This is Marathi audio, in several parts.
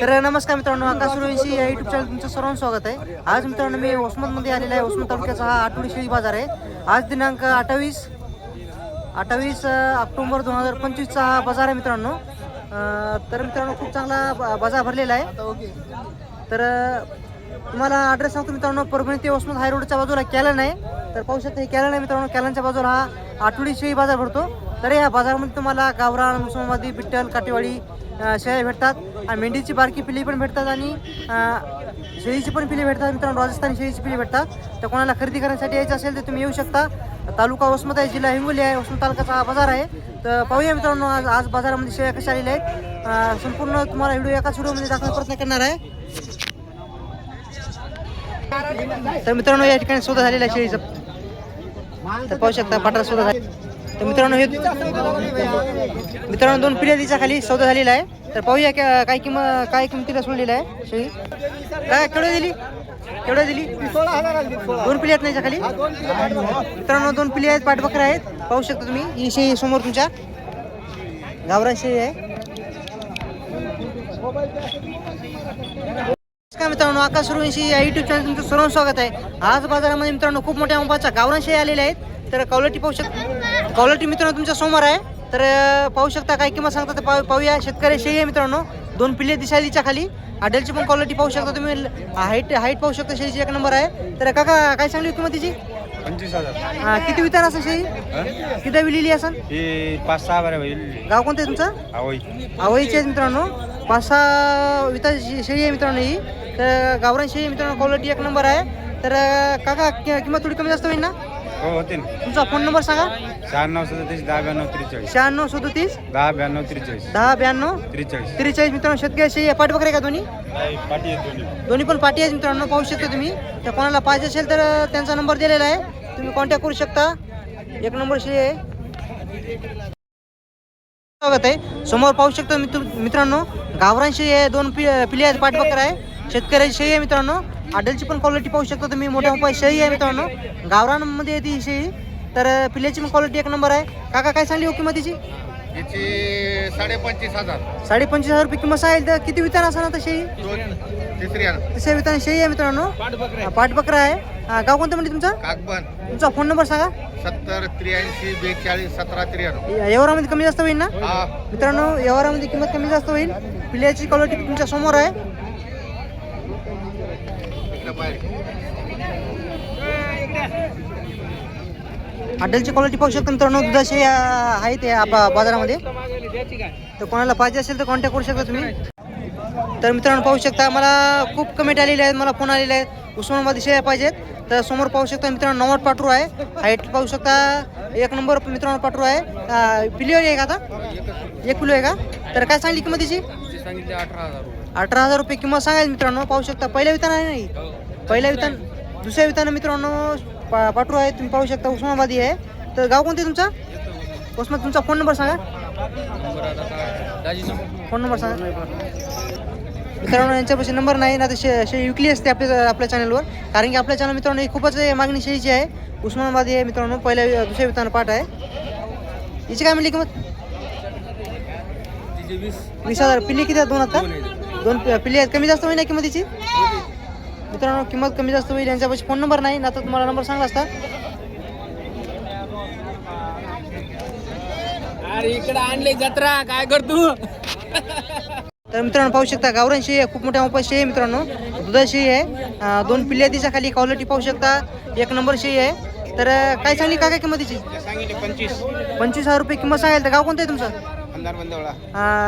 तर नमस्कार मित्रांनो आकाश सुरवंशी या युट्यूब चॅनल तुमचं सर्वांचं स्वागत आहे. आज मित्रांनो मी वसमतमध्ये आलेला आहे. वसमत तालुक्याचा हा आठवडी शेळी बाजार आहे. आज दिनांक अठ्ठावीस अठ्ठावीस ऑक्टोंबर दोन हजार पंचवीसचा हा बाजार आहे मित्रांनो. तर मित्रांनो खूप चांगला ब- बाजार भरलेला आहे. तर तुम्हाला ॲड्रेस सांगतो मित्रांनो. परभणी ते वसमत हाय रोडच्या बाजूला कॅलन आहे. तर पाहू शकता हे कॅलन आहे मित्रांनो. कॅलनच्या बाजूला हा आठवडी शेळी बाजार भरतो. तर या बाजारामध्ये तुम्हाला गावरान मुसलमादी बिट्टल काटेवाडी शेळ्या भेटतात. आणि मेंढीची बारकी पिली पण भेटतात आणि शेळीची पण पिली भेटतात मित्रांनो. राजस्थानी शेळीची पिली भेटतात. तर कोणाला खरेदी करण्यासाठी यायचं असेल तर तुम्ही येऊ शकता. तालुका वसमत आहे जिल्हा हिंगोली आहे वसमत तालुक्याचा हा बाजार आहे. तर पाहूया मित्रांनो आज आज बाजारामध्ये शेळ्या कशा आलेल्या आहेत. संपूर्ण तुम्हाला व्हिडिओ एकाच व्हिडिओमध्ये दाखवण्याचा प्रयत्न करणार आहे. तर मित्रांनो या ठिकाणी सुद्धा झालेला आहे शेळीचा तर पाहू शकता पाठरा सुद्धा झाले तर मित्रांनो हे मित्रांनो दोन पिढ्या तिच्या खाली सौदा झालेला आहे. तर पाहूया का- काय किंमत काय किमतीला सोडलेलं आहे शेळी. काय केवढं दिली? केवढं दिली? दोन पिढी आहेत नाही खाली? मित्रांनो दोन पिढी आहेत पाठबकऱ्या आहेत. पाहू शकता तुम्ही ही शेळी समोर तुमच्या. गावरा शेळी आहे. नमस्कार मित्रांनो आकाश सुरवंशी या युट्यूब चॅनल तुमचं सर्व स्वागत आहे. आज बाजारामध्ये मित्रांनो खूप मोठ्या अंबाच्या गावरान आलेले आलेल्या आहेत. तर कवलटी पाहू शकता कवलटी मित्रांनो तुमच्यासमोर आहे. तर पाहू शकता काय किंमत सांगता तर पाहू- पाहूया. शेतकरी शेही आहे मित्रांनो दोन पिल्ले दिशालीच्या खाली. आडलची पण क्वालिटी पाहू शकता तुम्ही. हाईट हाईट पाहू शकता शेळीची एक नंबर आहे. तर काका काय सांगली किंमत तिची? पंचवीस हजार. अं, किती वितार असेल शेळी? हं? किती विलेली असेल हे पाच सहा बारा होईल गाव कोणतं आहे तुमचं? आवई. आवळीची आहेत मित्रांनो. पाच सहा विता शेळी आहे मित्रांनो ही. तर गावरान शेळी मित्रांनो क्वालिटी एक नंबर आहे. तर काका कि- किंमत थोडी कमी जास्त होईल ना? हो होते ना. तुमचा फोन नंबर सांगा. शहाण्णव सदतीस दहा ब्याण्णव त्रेचाळीस. शहाण्णव सदतीस दहा ब्याण्णव त्रेचाळीस. दहा ब्याण्णव त्रेचाळीस. त्रेचाळीस मित्रांनो शेतकरी शेळी आहे, पाठबकरे का दोन्ही? पाठी दोन्ही. दोन्ही पण पाठी आहेत मित्रांनो पाहू शकता तुम्ही. तर कोणाला पाहिजे असेल तर त्यांचा नंबर दिलेला आहे. तुम्ही कॉन्टॅक्ट करू शकता. एक नंबर श्री आहे. स्वागत आहे. समोर पाहू शकतो मित्र मित्रांनो गावरांशी आहे. दोन पि पिले आहेत पाठबकर आहे. शेतकऱ्याची शेळी आहे मित्रांनो. आडलची पण क्वालिटी पाहू शकता तुम्ही. मोठ्या मोठ्या शेळी आहे मित्रांनो. गावरानमध्ये येते शेळी. तर पिल्याची पण क्वालिटी एक नंबर आहे. काका काय सांगली हो किंमतीची? याची साडेपंचवीस हजार. साडेपंचवीस हजार रुपये किंमत सांगेल तर किती वितान असणार आता शेळी तिसरी तसे वितान शेळी आहे. मित्रांनो. हा, पाठबकरा आहे. हा, गाव कोणतं म्हणजे तुमचं? कागबन. तुमचा फोन नंबर सांगा. सत्तर त्र्याऐंशी बेचाळीस सतरा त्र्याण्णव. व्यवहारामध्ये कमी जास्त होईल ना? हा. मित्रांनो व्यवहारामध्ये किंमत कमी जास्त होईल. पिल्याची क्वालिटी तुमच्यासमोर आहे. इकडं बाहेर. हॉटेलची क्वालिटी पाहू शकता मित्रांनो दुधाचे अं, आहेत या बाजारामध्ये. तर कोणाला पाहिजे असेल तर कॉन्टॅक्ट करू शकता तुम्ही. तर मित्रांनो पाहू शकता मला खूप कमेंट आलेले आहेत मला फोन आलेले आहेत. उस्मानाबादी शेळ्या पाहिजेत. तर समोर पाहू शकता मित्रांनो नवट पाटरू आहे. हाईट पाहू शकता एक नंबर मित्रांनो पाटरू आहे. पिलीवर आहे का आता? एक किलो आहे का? तर काय सांगली किंमतीची सांगितले अठरा हजार अठरा हजार रुपये किंमत सांगायला मित्रांनो पाहू शकता पहिल्या वितान आहे नाही पहिल्या वितान दुसऱ्या वितान मित्रांनो पा पाटरू आहे तुम्ही पाहू शकता उस्मानाबादी आहे. तर गाव कोणते तुमचा? उस्मान तुमचा फोन नंबर सांगा. फोन नंबर सांगा. मित्रांनो यांच्यापाशी नंबर नाही ना तर शे विकली असते आपल्या आपल्या चॅनलवर. कारण की आपल्या चॅनल मित्रांनो ही खूपच मागणी शेळीची आहे. उस्मानाबादी आहे मित्रांनो पहिल्या दुसऱ्या वितान पाठ आहे. हिची काय म्हणली किंमत? वीस. हजार. पिल्ली किती आहेत दोन आता? दोन पिल्ली आहेत. कमी जास्त होईल ना किंमतीची? मित्रांनो किंमत कमी जास्त होईल यांच्यापाशी फोन नंबर नाही ना तर तुम्हाला नंबर सांगला असता. अरे इकडे आणले जत्रा काय करतो तर मित्रांनो पाहू शकता गावरान शेळी आहे खूप मोठ्या शेळी आहे मित्रांनो. दुधा शेळी आहे दोन पिल्ल्या तिच्या खाली क्वालिटी पाहू शकता. एक नंबर शेळी आहे. तर काय सांगली का काय किंमतीची? सांगितले पंचवीस. पंचवीस हजार रुपये किंमत सांगाल तर गाव कोणतं आहे तुमचं? बंदवळा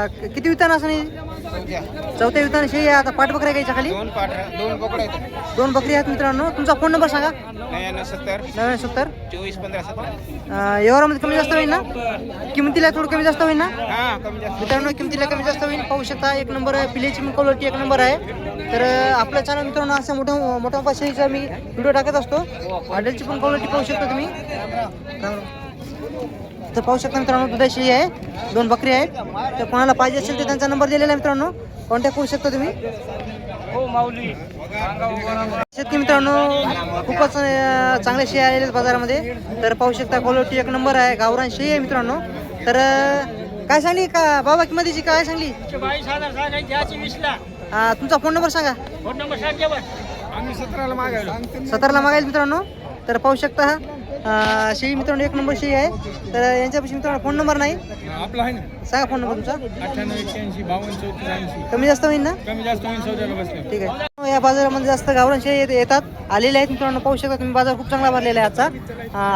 क- किती वितान असं चौथ्या. चौथ्या वितान. आहे आता पाठ बकऱ्या घ्यायच्या खाली? दोन पाठ दोन आहेत. दोन बकरी आहेत मित्रांनो. तुमचा फोन नंबर सांगा. नव्याण्णव सत्तर. नव्याण्णव सत्तर. चोवीस पंधरा व्यवहारामध्ये कमी जास्त होईल ना? किमतीला थोडं कमी जास्त होईल ना? हा कमी जास्त. मित्रांनो किमतीला कमी जास्त होईल. पाहू शकता एक नंबर आहे. पिलेची पण क्वालिटी एक नंबर आहे. तर अं, आपल्या चॅनल मित्रांनो असं मोठ्या मोठ्या पाचशेचा मी व्हिडिओ टाकत असतो. हॉटेलची पण क्वालिटी पाहू शकता तुम्ही. तर पाहू शकता मित्रांनो दुधाशी आहे दोन बकरी आहेत. तर कोणाला पाहिजे असेल तर त्यांचा नंबर दिलेला आहे मित्रांनो. कॉन्टॅक्ट करू शकता तुम्ही. शेतकरी मित्रांनो खूपच चांगले शेळी आलेले आहेत बाजारामध्ये. तर पाहू शकता क्वालिटी एक नंबर आहे गावरान शेळी आहे मित्रांनो. तर काय सांगली का बाबा किंमतीची काय सांगली? तुमचा फोन नंबर सांगा. फोन नंबर सांग बस आम्ही सतराला मागायला. सतराला मागायला मित्रांनो. तर पाहू शकता शेळी मित्रांनो एक नंबर शेळी आहे. तर यांच्यापाशी मित्रांनो फोन नंबर नाही. आपला आहे ना? सांगा फोन नंबर तुमचा. अठ्ठ्याण्णव एक्क्याऐंशी बावन्न चौतीस ऐंशी. कमी जास्त होईल ना? कमी जास्त होईल सौद्याला बसले. ठीक आहे. या बाजारामध्ये जास्त गावरान शेळी येत- येतात. आलेले आहेत मित्रांनो पाहू शकता तुम्ही बाजार खूप चांगला भरलेला आहे आजचा.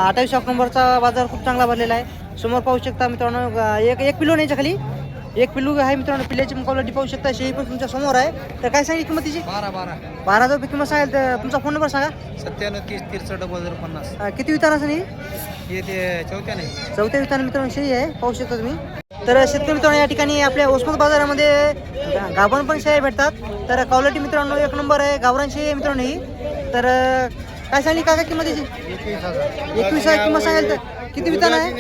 अठ्ठावीस ऑक्टोबरचा बाजार खूप चांगला भरलेला आहे. समोर पाहू शकता मित्रांनो एक एक पिलो न्यायच्या खाली एक पिल्लू आहे मित्रांनो पिल्ल्याची क्वालिटी पाहू शकता. शेळी पण तुमच्यासमोर आहे. तर काय सांगितली किंमत तिची? बारा बारा. बारा हजार रुपये किंमत सांगेल तर तुमचा फोन नंबर सांगा. सत्त्याण्णव तीस तिरसष्ट डबल झिरो पन्नास. अं, किती वितान असं नाही हे ते चौथ्या नाही चौथ्या वितान मित्रांनो शेळी आहे. पाहू शकता तुम्ही. तर शेतकरी मित्रांनो या ठिकाणी आपल्या उस्मत बाजारामध्ये गा- गाभण पण शेळ्या भेटतात. तर क्वालिटी मित्रांनो एक नंबर आहे. गावरान शेळी आहे मित्रांनो ही. तर अं, काय सांगली? काका किंमतीची एकवीस हजार. एकवीस हजार किंमत सांगेल तर किती वितान आहे?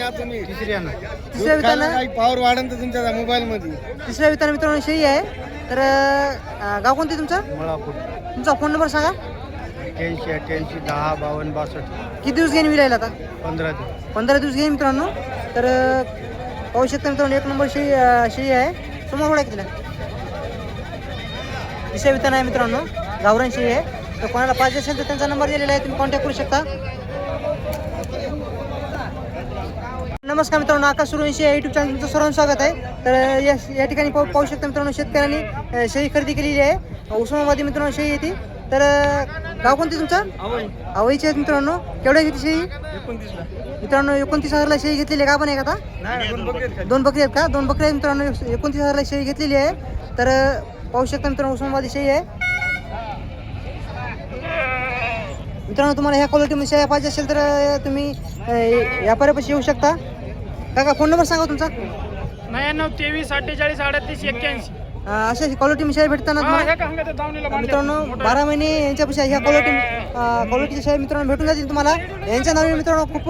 तिसऱ्या वितान? पावर वाढन तर तुमच्या मोबाईल मध्ये तिसऱ्या वितान मित्रांनो शेळी आहे. तर अं, गाव कोणते तुमचं? मळापूर. तुमचा फोन नंबर सांगा. अठ्ठ्याऐंशी अठ्ठ्याऐंशी दहा बावन्न बासष्ट. किती दिवस घेऊन विलायला आता? पंधरा दिवस. पंधरा दिवस घेईन मित्रांनो. तर अं, पाहू शकता मित्रांनो एक नंबर शेळी अं, शेळी आहे. समोर थोडा कितीला विषय वितान आहे मित्रांनो. गावरान शेळी आहे. तर कोणाला पाहिजे असेल तर त्यांचा नंबर दिलेला आहे तुम्ही कॉन्टॅक्ट करू शकता. नमस्कार मित्रांनो आकाश सुरवंशी या युट्यूब चॅनल तुमचं सर्वांचं स्वागत आहे. तर या या ठिकाणी पाहू पाहू शकता मित्रांनो शेतकऱ्यांनी शेळी खरेदी केलेली आहे. उस्मानाबादी मित्रांनो शेळी येते तर गाव कोणते तुमचं? आवईचे आहेत मित्रांनो. केवढ्या घेतली शेळी? मित्रांनो एकोणतीस हजारला शेळी घेतलेली आहे का पण आहे का आता दोन बकरी आहेत का? दोन बकरी आहेत मित्रांनो एकोणतीस हजारला शेळी घेतलेली आहे. तर पाहू शकता मित्रांनो उस्मानाबादी शेळी आहे. मित्रांनो तुम्हाला ह्या क्वालिटीमध्ये शेळ्या पाहिजे असेल तर तुम्ही व्यापाऱ्यापाशी येऊ शकता. काका फोन नंबर सांगा तुमचा. नव्याण्णव तेवीस अठ्ठेचाळीस अडतीस एक्क्याऐंशी. अं, अशा क्वालिटी शेळ्या भेटताना तुम्हाला मित्रांनो बारा महिने यांच्यापाशी ह्या क्वालिटी क्वालिटीच्या शेळ्या मित्रांनो भेटून जातील तुम्हाला. यांच्या नावे मित्रांनो खूप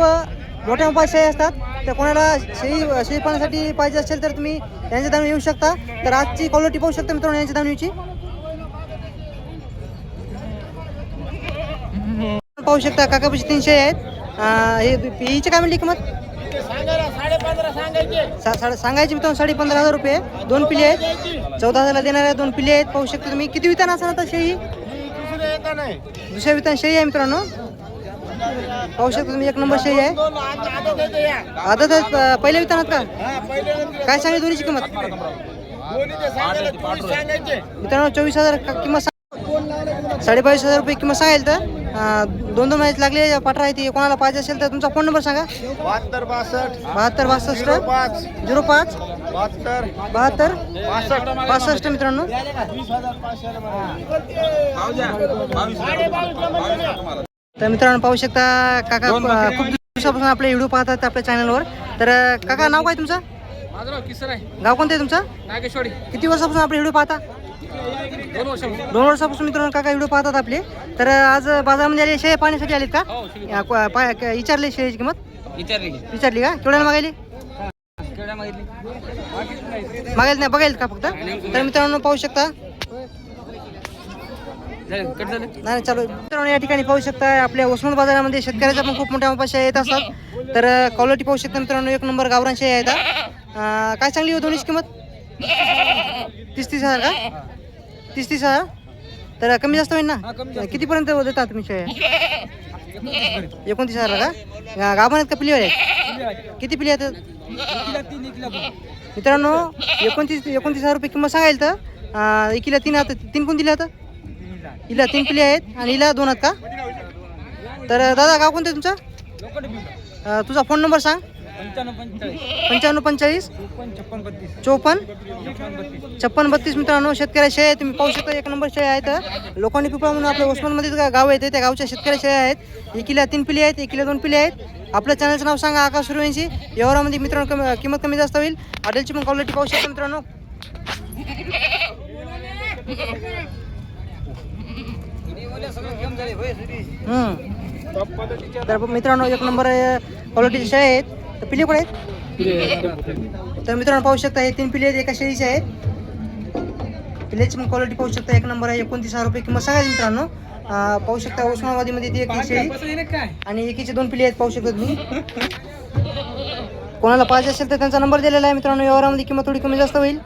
मोठ्या मोठ्या शेळी असतात. तर कोणाला शेळी शेळी पाण्यासाठी पाहिजे असेल तर तुम्ही यांच्या दावणी येऊ शकता. तर आजची क्वालिटी पाहू शकता मित्रांनो यांच्या दावणीची पाहू शकता काकापाशी तीन शेळी आहेत. अं, हे हिची काय म्हणली किंमत? सा- साडे सांगायची मित्रांनो साडे पंधरा हजार रुपये दोन पिले आहेत. चौदा हजारला देणाऱ्या दोन पिले आहेत. पाहू शकता तुम्ही. किती वितान असणार आता शेळी दुसऱ्या वितान शेळी आहे मित्रांनो. पाहू शकता तुम्ही एक नंबर शेळी आहे. आदत पहिल्या वितानात का? काय सांगितलं दोन्हीची किंमत? मित्रांनो चोवीस हजार का- किंमत साडेबावीस हजार रुपये किंमत सांगेल तर. दोन दोन महिन्यात लागले पाठरा आहे ती कोणाला पाहिजे असेल तर तुमचा फोन नंबर सांगा. बहात्तर बासष्ट. बहात्तर बासष्ट. पाच. झिरो पाच. बहात्तर. बहात्तर. पासष्ट पासष्ट मित्रांनो. तर मित्रांनो पाहू शकता काका खूप दिवसापासून आपले व्हिडिओ पाहतात आपल्या चॅनलवर तर काका नाव काय तुमचं? माझं नाव किसर आहे. गाव कोणतं आहे तुमचं? नागेश्वरी. किती वर्षापासून आपले व्हिडिओ पाहता? दोन वर्ष दोन वर्षापासून मित्रांनो काका व्हिडिओ पाहतात आपले. तर आज बाजारामध्ये आले शेळ्या पाहण्यासाठी आलेत का? हो विचारले शेळीची किंमत? विचारली. का? मागायली केवढ्या मागितली? मागायला नाही बघायला का फक्त? तर मित्रांनो पाहू शकता. नाही नाही, चालू. मित्रांनो या ठिकाणी पाहू शकता आपल्या उस्मान बाजारामध्ये शेतकऱ्याच्या पण खूप मोठ्या मोठ्या येत असतात. तर क्वालिटी पाहू शकता मित्रांनो एक नंबर आहेत अं, काय चांगली हो दोन्हीची किंमत? तीस तीस हजार का? तीस तीस हजार? तर कमी जास्त होईल ना? कितीपर्यंत देता तुम्ही शेळ्या? एकोणतीस हजार का? गाभण आहेत का पिलीवर आहेत? किती पिली आहेत? मित्रांनो एकोणतीस एकोणतीस हजार रुपये किंमत सांगायला तर एकीला तीन आता तीन कोण दिले आता? हिला तीन पिली आहेत आणि हिला दोन आहेत का? तर दादा गाव कोणतं आहे तुमचं? तुझा फोन नंबर सांग. पंच्याण्णव पंचेचाळीस. चोपन्न छप्पन बत्तीस. मित्रांनो शेतकऱ्या शेळ्या तुम्ही पाहू शकता एक नंबर शेळ्या आहेत. लोकांनी पिपळा म्हणून आपल्या ओसमानमध्ये गा- गाव येते त्या गावच्या शेतकऱ्या शेळ्या आहेत. एकीला तीन पिली आहेत एकीला दोन पिली आहेत. आपल्या चॅनलचं नाव सांगा आकाश सूर्यवंशी व्यवहारामध्ये मित्रांनो कमी किंमत कमी जास्त होईल. हॉटेलची पण क्वालिटी पाहू शकता मित्रांनो. तर मित्रांनो एक नंबर क्वालिटीचे शेळ्या आहेत. तर पिले कुठे आहेत? तर मित्रांनो पाहू शकता हे तीन पिले आहेत एका शेळीचे आहेत. पिल्याची पण क्वालिटी पाहू शकता एक नंबर आहे एकोणतीस हजार रुपये किंमत सांगायची मित्रांनो. पाहू शकता उस्मानाबादीमध्ये ती एक शेळी. आणि एकीचे दोन पिल्ले आहेत पाहू शकता तुम्ही कोणाला पाहिजे असेल तर त्यांचा नंबर दिलेला आहे मित्रांनो व्यवहारामध्ये किंमत थोडी कमी जास्त होईल.